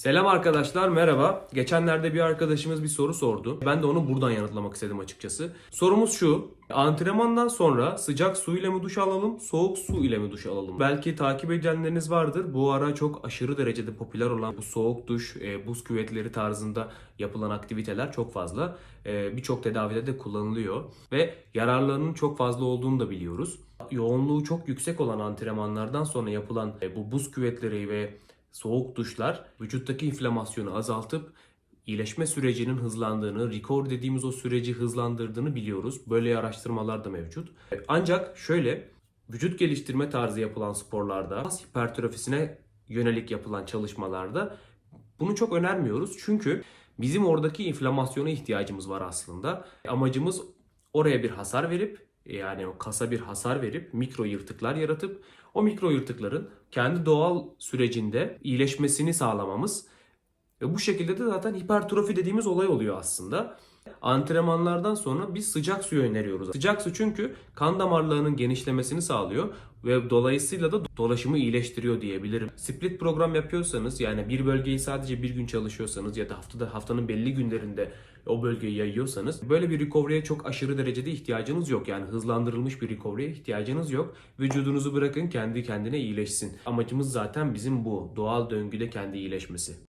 Selam arkadaşlar, merhaba. Geçenlerde bir arkadaşımız bir soru sordu. Ben de onu buradan yanıtlamak istedim açıkçası. Sorumuz şu. Antrenmandan sonra sıcak su ile mi duş alalım, soğuk su ile mi duş alalım? Belki takip edenleriniz vardır. Bu ara çok aşırı derecede popüler olan bu soğuk duş, e, buz küvetleri tarzında yapılan aktiviteler çok fazla. E, Birçok tedavide de kullanılıyor. Ve yararlarının çok fazla olduğunu da biliyoruz. Yoğunluğu çok yüksek olan antrenmanlardan sonra yapılan e, bu buz küvetleri ve soğuk duşlar vücuttaki inflamasyonu azaltıp iyileşme sürecinin hızlandığını, recovery dediğimiz o süreci hızlandırdığını biliyoruz. Böyle araştırmalar da mevcut. Ancak şöyle vücut geliştirme tarzı yapılan sporlarda, kas hipertrofisine yönelik yapılan çalışmalarda bunu çok önermiyoruz. Çünkü bizim oradaki inflamasyona ihtiyacımız var aslında. Amacımız oraya bir hasar verip yani o kasa bir hasar verip mikro yırtıklar yaratıp o mikro yırtıkların kendi doğal sürecinde iyileşmesini sağlamamız ve bu şekilde de zaten hipertrofi dediğimiz olay oluyor aslında. Antrenmanlardan sonra biz sıcak suyu öneriyoruz. Sıcak su çünkü kan damarlarının genişlemesini sağlıyor ve dolayısıyla da dolaşımı iyileştiriyor diyebilirim. Split program yapıyorsanız yani bir bölgeyi sadece bir gün çalışıyorsanız ya da haftada haftanın belli günlerinde o bölgeyi yayıyorsanız böyle bir recovery'e çok aşırı derecede ihtiyacınız yok. Yani hızlandırılmış bir recovery'e ihtiyacınız yok. Vücudunuzu bırakın kendi kendine iyileşsin. Amacımız zaten bizim bu doğal döngüde kendi iyileşmesi.